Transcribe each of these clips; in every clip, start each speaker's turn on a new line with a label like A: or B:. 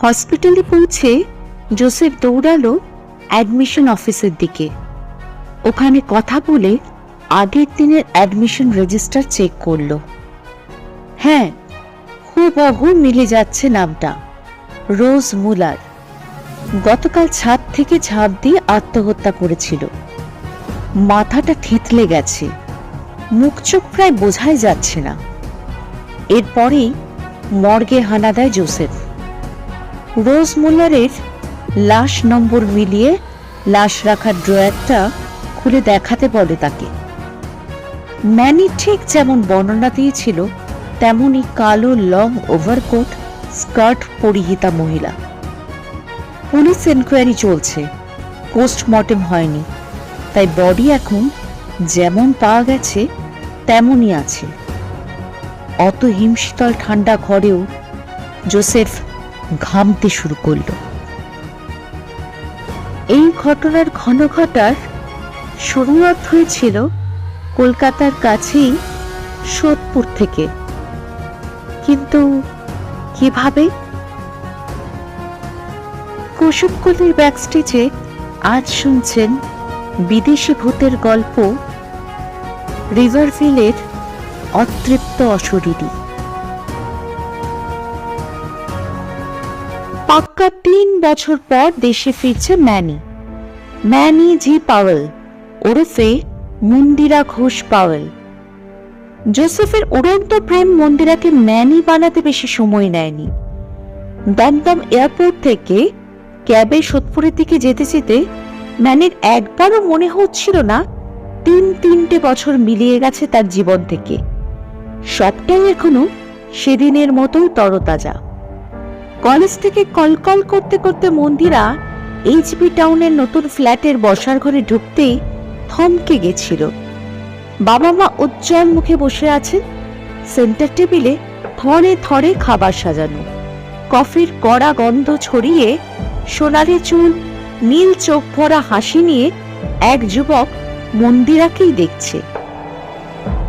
A: হসপিটালে পৌঁছে Joseph দৌড়ালো admission অফিসের দিকে। ওখানে কথা বলে আগের দিনের অ্যাডমিশন রেজিস্টার চেক করল। হ্যাঁ হুবহু মিলে যাচ্ছে নামটা, রোজ মুলার। গতকাল ছাদ থেকে ঝাঁপ দিয়ে আত্মহত্যা করেছিল। মাথাটা থেতলে গেছে, মুখ চোখ প্রায় বোঝাই যাচ্ছে না। এরপরেই মর্গে হানা দেয় জোসেফ। রোজ মুলারের লাশ নম্বর মিলিয়ে লাশ রাখার ড্রয়ারটা খুলে দেখাতে বলে তাকে। ম্যানি ঠিক যেমন বর্ণনা দিয়েছিল, তেমনই কালো লং ওভারকোট, স্কার্ট পরিহিতা মহিলা। পুলিশ এনকোয়ারি চলছে। পোস্টমর্টেম হয়নি। তাই বডি এখন যেমন পাওয়া গেছে, তেমনই আছে। অত হিমশীতল ঠান্ডা ঘরেও জোসেফ ঘামতে শুরু করল। এই ঘটনার ঘন ঘটার শুরুয়াত হয়েছিল কলকাতার কাছেই সোদপুর থেকে। কিন্তু কীভাবে? কুসুমকলির ব্যাকস্টেজে আজ শুনছেন বিদেশি ভূতের গল্প রিভারভিলের অতৃপ্ত অশরীরী। পাক্কা তিন বছর পর দেশে ফিরছে ম্যানি। ম্যানি জি পাওয়েল, ওরফে মন্দিরা ঘোষ পাওয়েল। জোসেফের উড়ন্ত প্রেম মন্দিরাকে ম্যানি বানাতে বেশি সময় নেয়নি। দমদম এয়ারপোর্ট থেকে ক্যাবে সোদপুরের দিকে যেতে যেতে ম্যানির একবারও মনে হচ্ছিল না, তিন তিনটে বছর মিলিয়ে গেছে তার জীবন থেকে। সবটাই এখনও সেদিনের মতোই তরতাজা। কলেজ থেকে কলকল করতে করতে মন্দিরা এইচবি টাউনের নতুন ফ্ল্যাটের বসার ঘরে ঢুকতেই থমকে গেছিল। বাবা মা উজ্জ্বল মুখে বসে আছেন। সেন্টার টেবিলে থরে থরে খাবার সাজানো। কফির কড়া গন্ধ ছড়িয়ে সোনালি চুল, নীল চোখ ভরা হাসি নিয়ে এক যুবক মন্দিরাকেই দেখছে।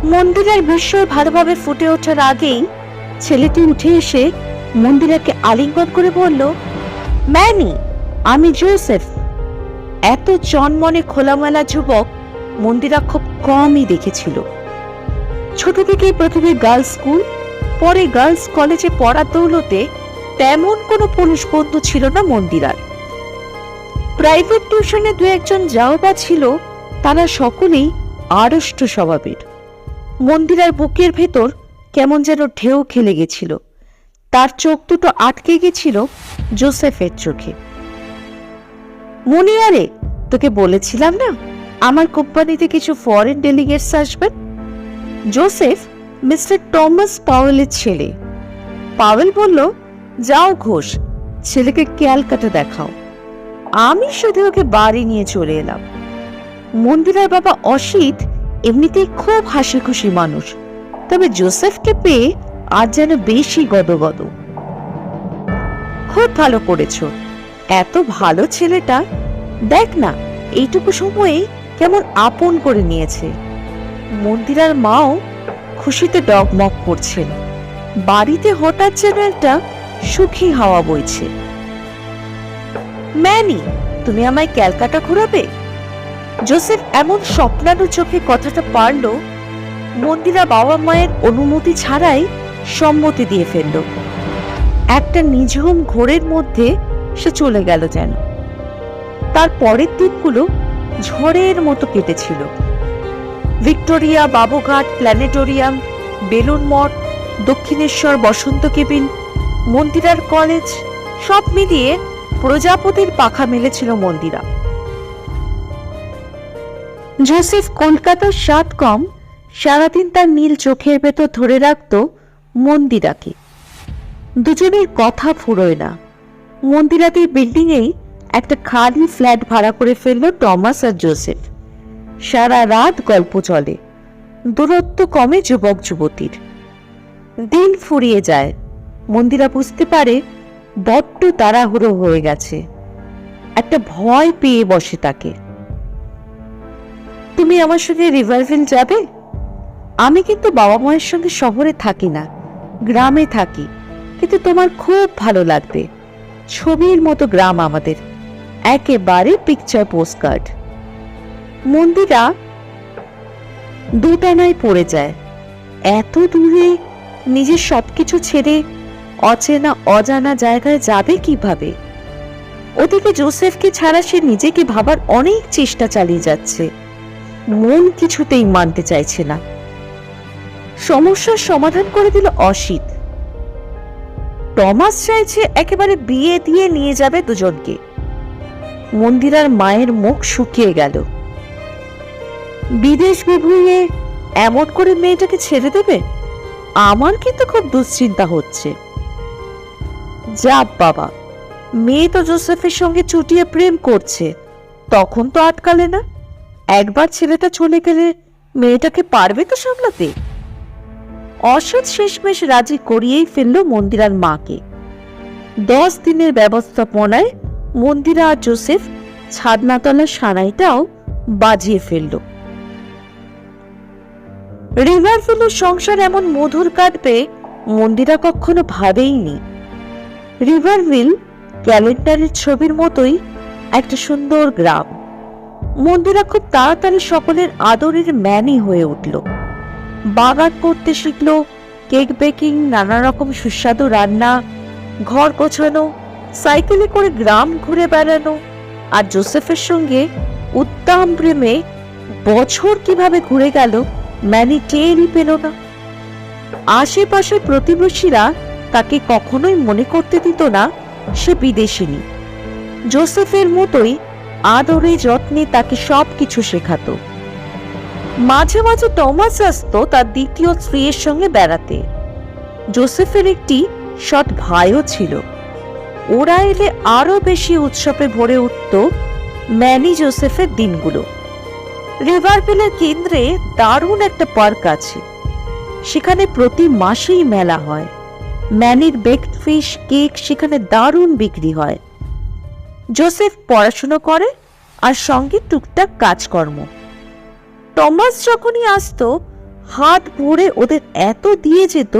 A: মন্দিরের বিস্ময় ভালোভাবে ফুটে ওঠার আগেই ছেলেটি উঠে এসে মন্দিরাকে আলিঙ্গন করে বলল, ম্যানি, আমি জোসেফ। এত চনমনে খোলামেলা যুবক মন্দিরা খুব কমই দেখেছিল। ছোট থেকেই প্রথমে গার্লস স্কুল, পরে গার্লস কলেজে পড়ার দৌলতে তেমন কোনো পুরুষ বন্ধু ছিল না মন্দিরার। প্রাইভেট টিউশনে দু একজন যাও বা ছিল, তারা সকলেই আড়ষ্ট স্বভাবের। মন্দিরার বুকের ভেতর কেমন যেন ঢেউ খেলে গেছিল। তার চোখ দুটো আটকে গেছিল জোসেফের চোখে। মুনিয়ারে, তোকে বলেছিলাম না, আমার কোম্পানিতে কিছু ফরেন ডেলিগেটস আসবেন? জোসেফ, মিস্টার টমাস পাওয়েলের ছেলে। পাওয়েল বলল, যাও ঘোষ, ছেলেকে ক্যালকাটা দেখাও। আমি শুধু ওকে বাড়ি নিয়ে চলে এলাম। মন্দিরার বাবা অসিত এমনিতেই খুব হাসি খুশি মানুষ। তবে জোসেফকে পেয়ে আজ যেন বেশি গদগদ। খুব ভালো করেছ। এত ভালো ছেলেটা, দেখ না, এইটুকু সময়ে কেমন আপন করে নিয়েছে। মন্দিরার মাও খুশিতে ডগমগ করছেন। বাড়িতে হঠাৎ যেন একটা সুখী হাওয়া বইছে। ম্যানি, তুমি আমায় ক্যালকাটা ঘোরাবে? জোসেফ এমন স্বপ্নানু চোখে কথাটা পারল, মন্দিরা বাবা মায়ের অনুমতি ছাড়াই সম্মতি দিয়ে ফেলল। একটা নিঝুম ঘোরের মধ্যে সে চলে গেল যেন। তার পরের দিনগুলো ঝড়ের মতো কেটেছিল। Victoria Babughat, planetarium, Belur Math, Dakshineswar Basanta cabin, মন্দিরার college, সব মিলিয়ে প্রজাপতির পাখা মেলেছিল মন্দিরা। জোসেফ কলকাতার স্বাদ কম সারাদিন তার নীল চোখের ভেতর ধরে রাখত মন্দিরাকে। দুজনের কথা ফুরোয় না। মন্দিরাতেই বিল্ডিংয়েই একটা খালি ফ্ল্যাট ভাড়া করে ফেলল টমাস আর জোসেফ। সারা রাত গল্প চলে। দূরত্ব কমে যুবক যুবতীর। দিন ফুরিয়ে যায়। মন্দিরা বুঝতে পারে বড্ড তাড়াহুড়ো হয়ে গেছে। একটা ভয় পেয়ে বসে তাকে। তুমি আমার সঙ্গে রিভারভিল যাবে? আমি কিন্তু বাবা মায়ের সঙ্গে শহরে থাকি না। গ্রামে থাকি, কিন্তু তোমার খুব ভালো লাগবে। ছবির মতো গ্রাম আমাদের। একেবারে পিকচার পোস্টকার্ড মন্দিরা দুটানায় পড়ে যায়। এত দূরে নিজের সবকিছু ছেড়ে অচেনা, অজানা জায়গায় যাবে কীভাবে? ওদিকে জোসেফকে ছাড়া সে নিজেকে ভাবার অনেক চেষ্টা চালিয়ে যাচ্ছে। মন কিছুতেই মানতে চাইছে না। সমস্যার সমাধান করে দিল অসিত। টমাস চাইছে একেবারে বিয়ে দিয়ে নিয়ে যাবে দুজনকে। মন্দিরার মায়ের মুখ শুকিয়ে গেল। বিদেশ বিভুঁইয়ে এমন করে মেয়েটাকে ছেড়ে দেবে? আমার কিন্তু খুব দুশ্চিন্তা হচ্ছে। যা বাবা, মেয়ে তো জোসেফের সঙ্গে চুটিয়ে প্রেম করছে, তখন তো আটকালে না। একবার ছেলেটা চলে গেলে মেয়েটাকে পারবে তো সামলাতে? অসৎ শেষমেশ রাজি করিয়েই ফেলল মন্দিরার মাকে। দশ দিনের ব্যবস্থাপনায় মন্দিরা আর জোসেফ ছাদনাতলার সানাইটাও বাজিয়ে ফেলল। রিভারভিলের সংসার এমন মধুর কাটবে মন্দিরা কখনো ভাবেইনি। রিভারভিল ক্যালেন্ডারের ছবির মতোই একটা সুন্দর গ্রাম। মন্দিরা খুব তাড়াতাড়ি সকলের আদরের ম্যানই হয়ে উঠল। বাগান করতে শিখল, কেক বেকিং নানা রকম সুস্বাদু রান্না, ঘর গোছানো, সাইকেলে করে গ্রাম ঘুরে বেড়ানো আর জোসেফের সঙ্গে উত্তাম প্রেমে বছর কীভাবে ঘুরে গেল ম্যানি টেরই পেল না। আশেপাশের প্রতিবেশীরা তাকে কখনোই মনে করতে দিত না, সে বিদেশিনী। জোসেফের মতোই আদরে যত্নে তাকে সবকিছু শেখাতো। মাঝে মাঝে টমাস আসতো তার দ্বিতীয় স্ত্রীর সঙ্গে বেড়াতে। জোসেফের একটি সৎ ভাইও ছিল। ওরা এলে আরও বেশি উৎসবে ভরে উঠত ম্যানি জোসেফের দিনগুলো। রিভারভিলের কেন্দ্রে দারুণ একটা পার্ক আছে। সেখানে প্রতি মাসেই মেলা হয়। ম্যানির বেকড ফিশ কেক সেখানে দারুণ বিক্রি হয়। জোসেফ পড়াশুনো করে আর সঙ্গে টুকটাক কাজকর্ম। টমাস যখনই আসতো, হাত ভরে ওদের এত দিয়ে যেত,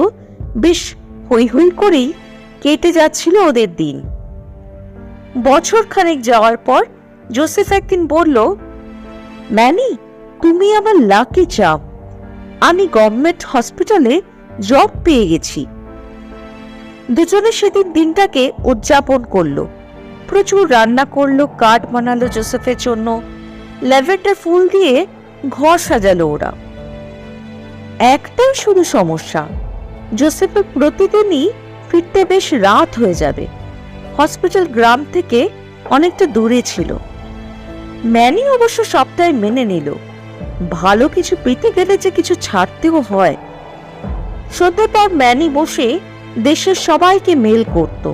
A: বেশ হই হই করেই কেটে যাচ্ছিল ওদের দিন। বছর খানেক যাওয়ার পর জোসেফ একদিন বলল, ম্যানি, তুমি আমার লাকি চাও। আমি গভর্নমেন্ট হসপিটালে জব পেয়ে গেছি। দুজনে সেদিন দিনটাকে উদযাপন করল। প্রচুর রান্না করল কার্ড বানালো জোসেফের জন্য, ল্যাভেন্ডার ফুল দিয়ে ঘর সাজালো ওরা। একটাই শুধু সমস্যা, জোসেফের প্রতিদিনই ফিরতে বেশ রাত হয়ে যাবে। হসপিটাল গ্রাম থেকে অনেকটা দূরে ছিল। ম্যানি অবশ্য সবটাই মেনে নিল। ভালো কিছু পেতে গেলে যে কিছু ছাড়তেও হয়। সন্ধ্যার পর ম্যানি বসে দেশের সবাইকে মেল করত।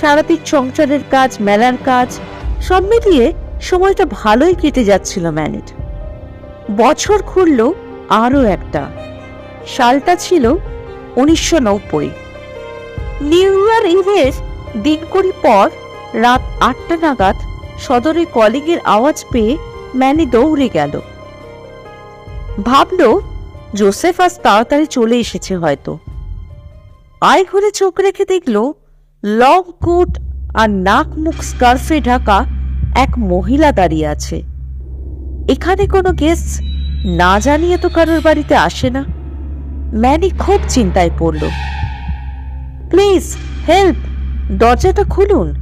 A: সারাদিন সংসারের কাজ, মেলার কাজ, সব মিলিয়ে সময়টা ভালোই কেটে যাচ্ছিল ম্যানির। বছর ঘুরল আরও একটা। সালটা ছিল উনিশশো নব্বই। নিউ ইয়ার ইভের দিন কুড়ি পর রাত আটটা নাগাদ সদরে কলিংয়ের আওয়াজ পেয়ে ম্যানি দৌড়ে গেল। ভাবল, জোসেফ আজ তাড়াতাড়ি চলে এসেছে হয়তো। আয় ঘরে চোখ রেখে দেখল, লং কোট আর নাক মুখ স্কার্ফে ঢাকা এক মহিলা দাঁড়িয়ে আছে। এখানে কোনো গেস্ট না জানিয়ে তো কারোর বাড়িতে আসে না। ম্যানি খুব চিন্তায় পড়ল। Please, help! দরজাটা খুলুন।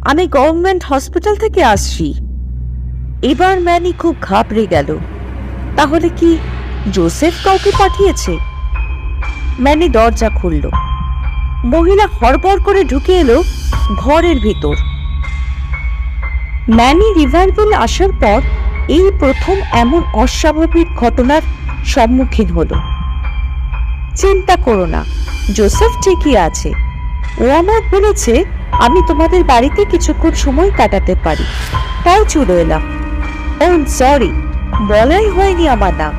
A: আমি গভর্নমেন্ট হসপিটাল থেকে আসছি। এবার ম্যানি খুব ঘাবড়ে গেল। তাহলে কি জোসেফ কাউকে পাঠিয়েছে? ম্যানি দরজা খুলল। মহিলা হড়বড় করে ঢুকে এলো ঘরের ভিতর। ম্যানি রিভারভিল আসার পর এই প্রথম এমন অস্বাভাবিক ঘটনার সম্মুখীন হলো। চিন্তা করো না, জোসেফ ঠিকই আছে। ও আমার বলেছে, আমি তোমাদের বাড়িতে কিছুক্ষণ সময় কাটাতে পারি। তাই চলে এলাম। ও সরি বলাই হয়নি আমার নাম।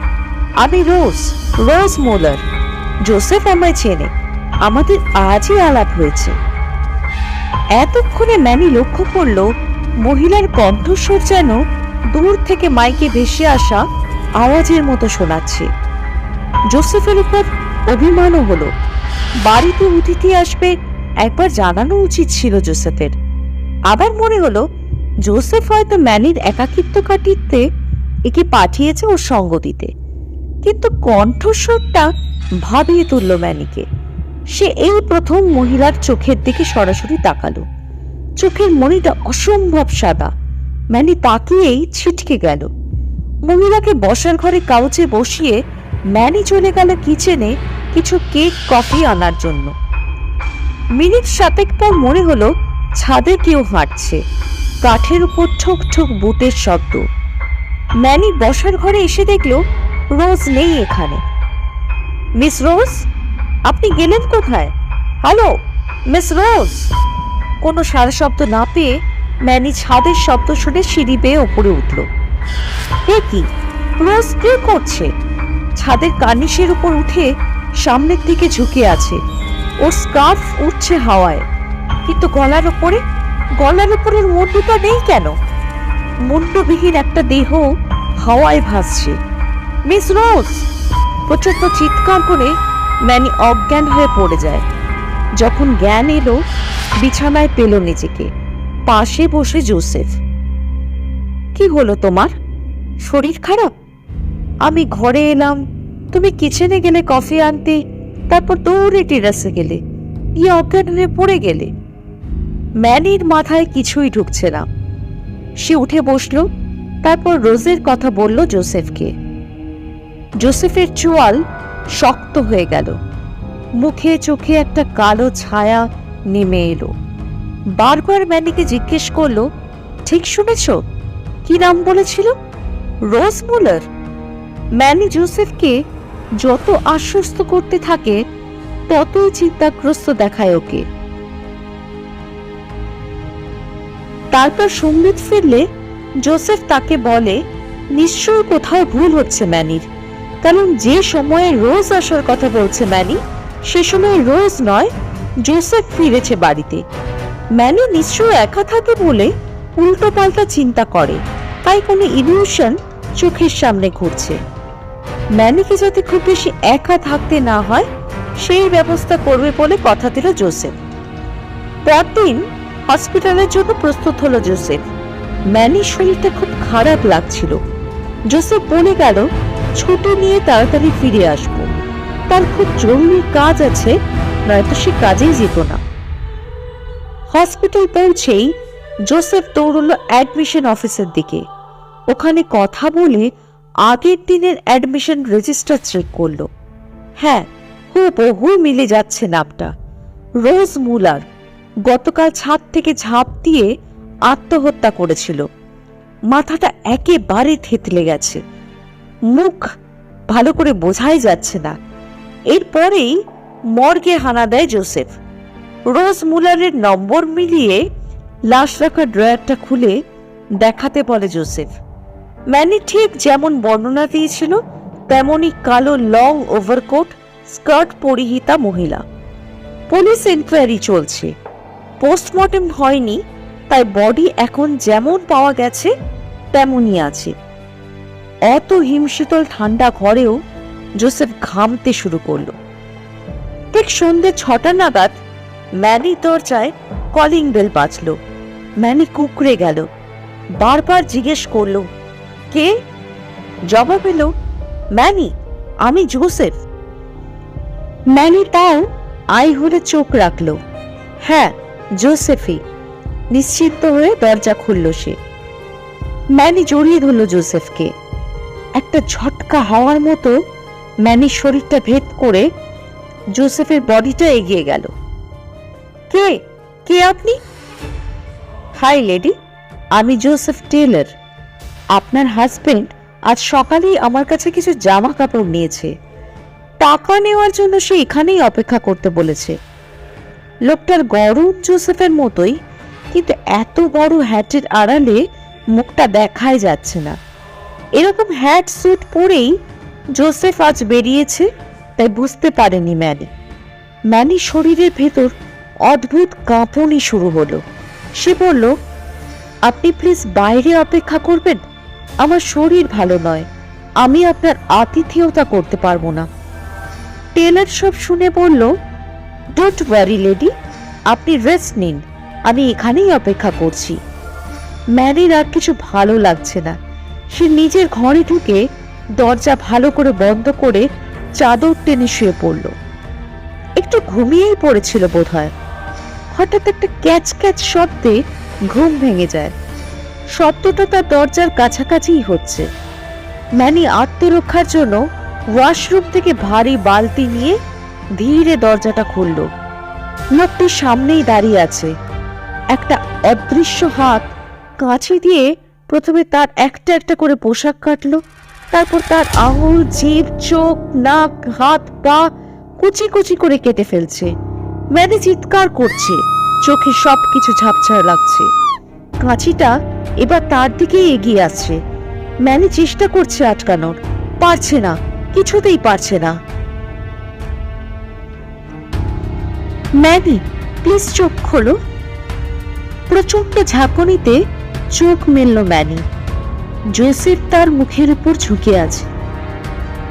A: আমি রোজ রোজ মোলার। জোসেফ আমায় চেনে। আমাদের আজই আলাপ হয়েছে। এতক্ষণে ম্যানি লক্ষ্য করল, মহিলার কণ্ঠস্বর যেন দূর থেকে মাইকে ভেসে আসা আওয়াজের মতো শোনাচ্ছে। জোসেফের উপর অভিমানও হলো। বাড়িতে অতিথি আসবে একবার জানানো উচিত ছিল জোসেফের। আবার মনে হলো, জোসেফ হয়তো ম্যানির একাকিত্ব কাটিতে একে পাঠিয়েছে ওর সঙ্গ দিতে। কিন্তু কণ্ঠস্বরটা ভাবিয়ে তুলল ম্যানিকে। সে এই প্রথম মহিলার চোখের দিকে সরাসরি তাকালো। চোখের মনিটা অসম্ভব সাদা। ম্যানি তাকিয়েই ছিটকে গেল। মহিলাকে বসার ঘরে কাউচে বসিয়ে ম্যানি চলে গেল কিচেনে কিছু কেক, কফি আনার জন্য। মিনিট সাতেক পর মনে হলো ছাদে কেউ হাঁটছে। কাঠের উপর ঠোক ঠোক বুটের শব্দ। ম্যানি বসার ঘরে এসে দেখল রোজ নেই এখানে। মিস রোজ, আপনি গেলেন কোথায়? Hello, Miss Rose. কোনো সারা শব্দ না পেয়ে ম্যানি ছাদের শব্দ শুনে সিঁড়ি বেয়ে ওপরে উঠল। কি? রোজ কি করছে? ছাদের কার্নিশের উপর উঠে সামনের দিকে ঝুঁকে আছে। ওর স্কার্ফ উঠছে হাওয়ায়। কিন্তু গলার ওপরে গলার ওপরের মুন্ডুটা নেই কেন? মুন্ডবিহীন একটা দেহ হাওয়ায় ভাসছে। Miss Rose! প্রচণ্ড চিৎকার করে ম্যানি অজ্ঞান হয়ে পড়ে যায়। যখন জ্ঞান এলো, বিছানায় পেল নিজেকে। পাশে বসে জোসেফ। কি হলো তোমার? শরীর খারাপ? আমি ঘরে এলাম, তুমি কিচেনে গেলে কফি আনতে, তারপর দৌড়ে টেরাসে গেলে ইয়ে অজ্ঞান হয়ে পড়ে গেলে। ম্যানির মাথায় কিছুই ঢুকছে না। সে উঠে বসল, তারপর রোজের কথা বলল জোসেফকে। জোসেফের চোয়াল শক্ত হয়ে গেল। মুখে চোখে একটা কালো ছায়া নেমে এলো। বারবার ম্যানিকে জিজ্ঞেস করল, ঠিক শুনেছ? কি নাম বলেছিল? রোজ মুলার। ম্যানি জোসেফকে যত আশ্বস্ত করতে থাকে, ততই চিন্তাগ্রস্ত দেখায় ওকে। তারপর সংগীত ফিরলে জোসেফ তাকে বলে নিশ্চয়ই কোথাও ভুল হচ্ছে ম্যানির। কারণ যে সময়ে রোজ আসার কথা বলছে ম্যানি, সে সময় রোজ নয়, জোসেফ ফিরেছে বাড়িতে। ম্যানি নিশ্চয় একা থাকে বলে উল্টো পাল্টা চিন্তা করে। তাই কোনো ইলিউশন চোখের সামনে ঘুরছে। ম্যানিকে যাতে খুব বেশি একা থাকতে না হয়, সেই ব্যবস্থা করবে বলে কথা দিল জোসেফ। পরদিন হসপিটালের জন্য প্রস্তুত হলো জোসেফ। ম্যানির শরীরটা খুব খারাপ লাগছিল। জোসেফ বলে গেল, ছুটি নিয়ে তাড়াতাড়ি ফিরে আসব। তার খুব জরুরি কাজ আছে, নয়তো সে কাজেই যেত না। হসপিটাল পৌঁছেই জোসেফ দৌড়লো অ্যাডমিশন অফিসের দিকে। ওখানে কথা বলে আগের দিনের অ্যাডমিশন রেজিস্টার চেক করল। হ্যাঁ হু বহু মিলে যাচ্ছে নামটা। রোজ মুলার, গতকাল ছাদ থেকে ঝাঁপ দিয়ে আত্মহত্যা করেছিল। মাথাটা একেবারে থেতলে গেছে। মুখ ভালো করে বোঝাই যাচ্ছে না। এরপরেই মর্গে হানা দেয় জোসেফ। রোজ মুলারের নম্বর মিলিয়ে লাশ রাখা ড্রয়ারটা খুলে দেখাতে বলে জোসেফ। ম্যানি ঠিক যেমন বর্ণনা দিয়েছিল, তেমনই কালো লং ওভারকোট, স্কার্ট পরিহিতা মহিলা। পুলিশ এনকোয়ারি চলছে। পোস্টমর্টেম হয়নি, তাই বডি এখন যেমন পাওয়া গেছে, তেমনই আছে। অত হিমশীতল ঠান্ডা ঘরেও জোসেফ ঘামতে শুরু করল। ঠিক সন্ধ্যে ছটা নাগাদ ম্যানি দরজায় কলিং বেল বাজলো। ম্যানি কুকড়ে গেল। বারবার জিজ্ঞেস করল, কে? জবাব এলো, ম্যানি, আমি জোসেফ। ম্যানি তাও আই হলে চোখ রাখল। হ্যাঁ জোসেফই। নিশ্চিন্ত হয়ে দরজা খুলল সে। ম্যানি জড়িয়ে ধরল জোসেফকে। একটা ঝটকা হওয়ার মতো ম্যানির শরীরটা ভেদ করে জোসেফের বডিটা এগিয়ে গেল। কে? কে আপনি? হাই, লেডি, আমি জোসেফ টেলর আপনার হাজবেন্ড আজ সকালেই আমার কাছে কিছু জামা কাপড় নিয়েছে। টাকা নেওয়ার জন্য সে এখানেই অপেক্ষা করতে বলেছে। লোকটার গরম জোসেফের মতোই, কিন্তু এত বড় হ্যাটের আড়ালে মুখটা দেখাই যাচ্ছে না। এরকম হ্যাট স্যুট পরেই জোসেফ আজ বেরিয়েছে, তাই বুঝতে পারেনি ম্যানি। ম্যানি শরীরের ভেতর অদ্ভুত কাঁপুনি শুরু হলো। সে বলল, আপনি প্লিজ বাইরে অপেক্ষা করবেন। আমার শরীর ভালো নয়। আমি আপনার আতিথেয়তা করতে পারব না। টেলার সব শুনে বলল ডোন্ট ওয়ারি লেডি আপনি রেস্ট নিন। আমি এখানেই অপেক্ষা করছি। ম্যারির আর কিছু ভালো লাগছে না। সে নিজের ঘরে ঢুকে দরজা ভালো করে বন্ধ করে চাদর টেনে শুয়ে পড়ল। একটু ঘুমিয়েই পড়েছিল বোধহয়। হঠাৎ একটা ক্যাচ ক্যাচ শব্দে ঘুম ভেঙে যায়। শব্দটা তার দরজার কাছাকাছিই হচ্ছে। ম্যানি আত্মরক্ষার জন্য ওয়াশরুম থেকে ভারী বালতি নিয়ে ধীরে দরজাটা খুলল। লোকটি সামনেই দাঁড়িয়ে আছে। একটা অদৃশ্য হাত কাঁচি দিয়ে প্রথমে তার একটা একটা করে পোশাক কাটলো, তারপর তার আঙুল, জিভ, চোখ, নাক, হাত, পা কুচি কুচি করে কেটে ফেলছে। ম্যানি চিৎকার করছে। চোখে সব কিছু ঝাপছাড় লাগছে। কাঁচিটা এবার তার দিকেই এগিয়ে আসছে। ম্যানি চেষ্টা করছে আটকানোর। পারছে না। কিছুতেই পারছে না। ম্যানি, প্লিজ চোখ খোলো। প্রচণ্ড ঝাঁকুনিতে চোখ মেলল ম্যানি। জোসেফ তার মুখের উপর ঝুঁকে আছে।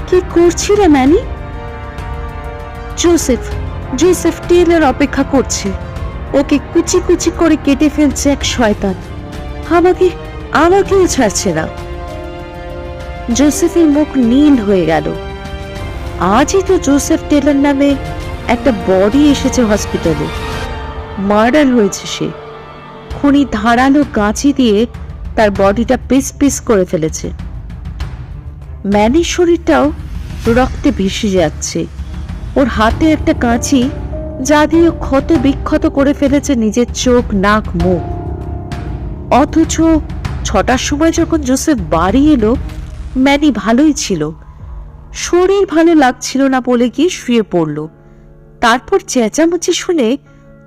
A: কি করছিলে ম্যানি? জোসেফ জোসেফ টেলার অপেক্ষা করছে। ওকে কুচি কুচি করে কেটে ফেলছে এক শয়তান। আমাকে, আমাকেও ছাড়ছে না। জোসেফের মুখ নীল হয়ে গেল। আজই তো জোসেফ টেলার নামে একটা বডি এসেছে হসপিটালে। মার্ডার হয়েছে সে। খুনি ধারালো কাঁচি দিয়ে তার বডিটা পিস পিস করে ফেলেছে। ম্যানির শরীরটাও রক্তে ভেসে যাচ্ছে। ওর হাতে একটা কাঁচি যা দিয়ে ক্ষত বিক্ষত করে ফেলেছে নিজের চোখ, নাক, মুখ। অথচ ছটার সময় যখন জোসেফ বাড়ি এলো, ম্যানি ভালোই ছিল। শরীর ভালো লাগছিল না বলে গিয়ে শুয়ে পড়ল। তারপর চেঁচামেচি শুনে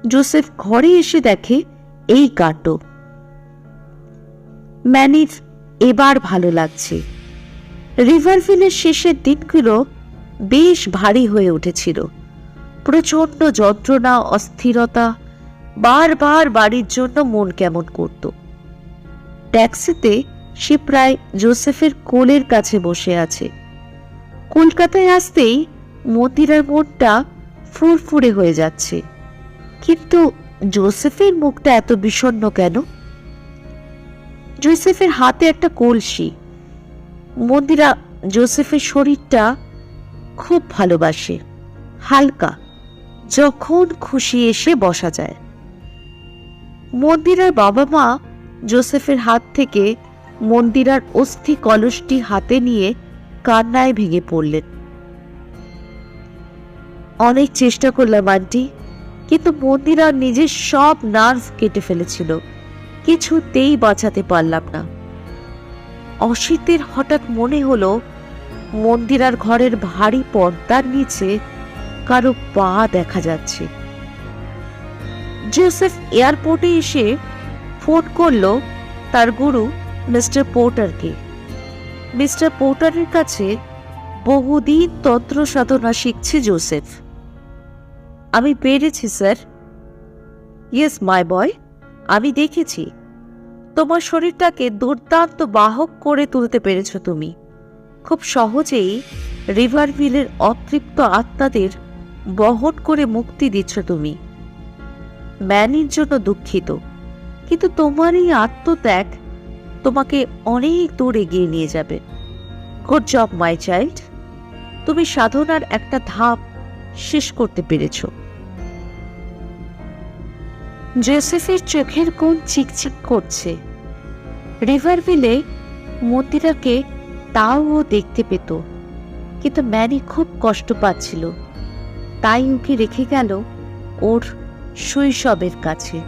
A: জোসেফ ঘরে এসে দেখে এই কাণ্ড। ম্যানির এবার ভালো লাগছে। রিভারভিলের শেষের দিনগুলো বেশ ভারী হয়ে উঠেছিল। প্রচণ্ড যন্ত্রণা, অস্থিরতা, বারবার বাড়ির জন্য মন কেমন করত। ট্যাক্সিতে সে প্রায় জোসেফের কোলের কাছে বসে আছে। কলকাতায় আসতেই মতিরার মনটা ফুরফুরে হয়ে যাচ্ছে। কিন্তু জোসেফের মুখটা এত বিষণ্ণ কেন? জোসেফের হাতে একটা কলসি। মন্দিরা, জোসেফের শরীরটা খুব ভালোবাসে, হালকা, যখন খুশি এসে বসা যায়। মন্দিরার বাবা মা জোসেফের হাত থেকে মন্দিরার অস্থি কলসটি হাতে নিয়ে কান্নায় ভেঙে পড়লেন। অনেক চেষ্টা করলাম, আন্টি, কিন্তু মন্দিরার নিজের সব নার্ভ কেটে ফেলেছিল। কিছুতেই বাঁচাতে পারলাম না। অসিতের হঠাৎ মনে হলো মন্দিরার ঘরের ভারী পর্দার নিচে কারও পা দেখা যাচ্ছে। জোসেফ এয়ারপোর্টে এসে ফোন করল তার গুরু মিস্টার পোর্টারকে। মিস্টার পোর্টারের কাছে বহুদিন তন্ত্র সাধনা শিখছে জোসেফ। আমি পেরেছি, স্যার। ইয়েস, মাই বয়, আমি দেখেছি। তোমার শরীরটাকে দুর্দান্ত বাহক করে তুলতে পেরেছ তুমি। খুব সহজেই রিভারভিলের অতৃপ্ত আত্মাদের বহন করে মুক্তি দিচ্ছ তুমি। ম্যানির জন্য দুঃখিত, কিন্তু তোমার এই আত্মত্যাগ তোমাকে অনেক দূর এগিয়ে নিয়ে যাবে। গুড জব মাই চাইল্ড তুমি সাধনার একটা ধাপ শেষ করতে পেরেছ। জোসেফের চোখের কোণ চিকচিক করছে। রিভারভিলে মতিরাকে তাও ও দেখতে পেত। কিন্তু ম্যারি খুব কষ্ট পাচ্ছিল। তাই ওকে রেখে গেল ওর শৈশবের কাছে।